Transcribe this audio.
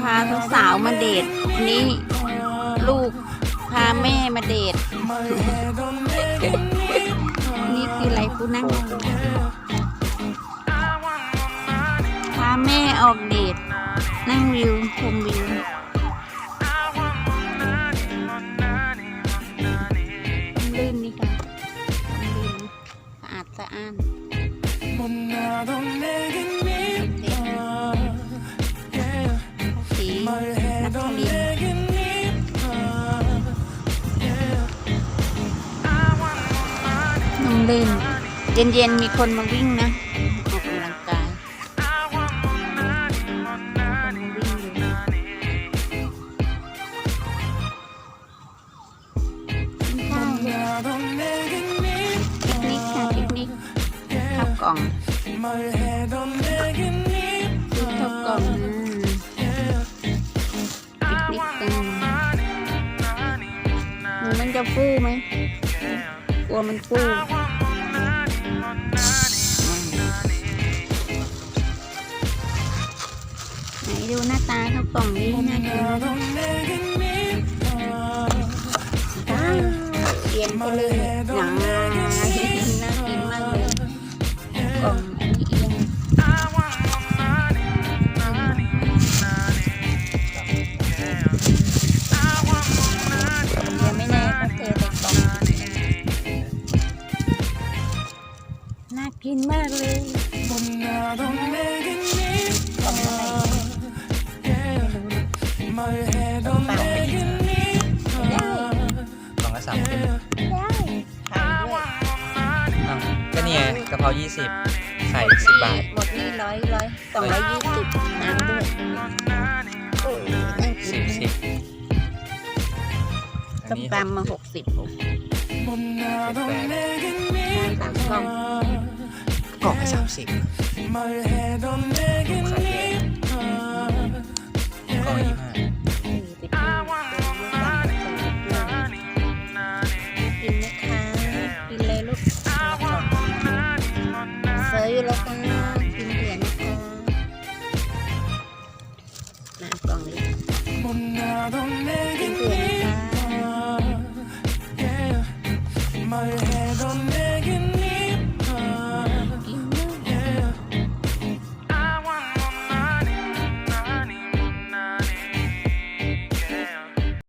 พาสาวมาเดทนี่ลูกพาแม่มาเดทนี่คืออะไรกูนั่งพาแม่ออกเดทนั่งวิวชมวิวลื่นนี่ค่ะลื่นสะอาดสะอ้าน น้น้องเล่น เย็นๆ มีคนมาวิ่งนะออกกำลังกายปิกนิกค่ะปิกนิกขับกล่อง จะฟูไหมกลัวมันฟูไหนดูหน้าตาเขากล่องนี้นะเธอเปลี่ยนไปเลย กินมากเลยกล่องละสามสิบได้อ้าวก็เนี่ยกะเพรายี่สิบไข่สิบบาท หมดนี่ร้อยร้อยสองร้อยยี่สิบน้ำด้วยโอ้ยสินสิบสิบอันส้มนตำมาหกสิบสามกล่อง กล่องละสามสิบก่องยี่ห้ากินนะคะกินเลยลูกเออยู่แล้วกันกินเหรียญนะคะมากล่องนี้